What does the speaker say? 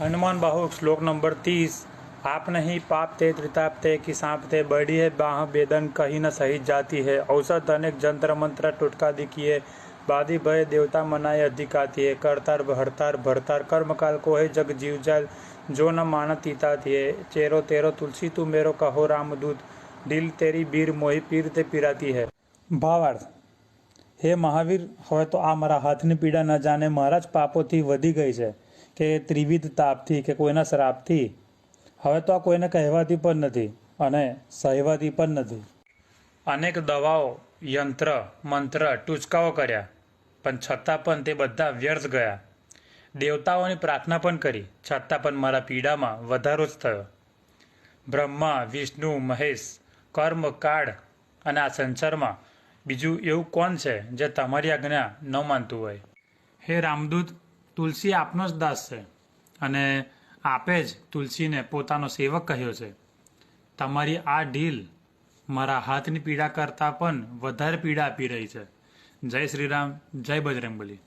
हनुमान बाहु श्लोक नंबर तीस आप नहीं पाप ते त्रिताप ते कि सांप ते बड़ी है बाह बेदन कहीं न सही जाती है औसत अनेक जंत्र मंत्र टुटका दिखिए बादी भय देवता मनाए अधिकाती है करतार हरतार भरतार कर्मकाल को है जग जीव जाल जो न मानत ती है चेरो तेरो तुलसी तू मेरो कहो रामदूत दिल तेरी बीर मोही પીર તે પીરાતી હે ભાવાર્થ હે મહાવીર હવે તો આ મારા હાથની પીડા ન જાણે મારા જ પાપોથી વધી ગઈ છે કે ત્રિવિધ તાપથી કે કોઈના શ્રાપથી. હવે તો આ કોઈને કહેવાતી પણ નથી અને સહેવાતી પણ નથી. અનેક દવાઓ, યંત્ર, મંત્ર, ટૂચકાઓ કર્યા, પણ છતાં પણ તે બધા વ્યર્થ ગયા. દેવતાઓની પ્રાર્થના પણ કરી, છતાં પણ મારા પીડામાં વધારો જ થયો. બ્રહ્મા, વિષ્ણુ, મહેશ, કર્મ, કાળ અને આ સંસારમાં બીજું એવું કોણ છે જે તમારી આજ્ઞા ન માનતું હોય? હે રામદૂત તુલસી આપનો જ દાસ છે અને આપે જ તુલસીને પોતાનો સેવક કહ્યો છે. તમારી આ ઢીલ મારા હાથની પીડા કરતાં પણ વધારે પીડા આપી રહી છે. જય શ્રીરામ, જય બજરંગબલી.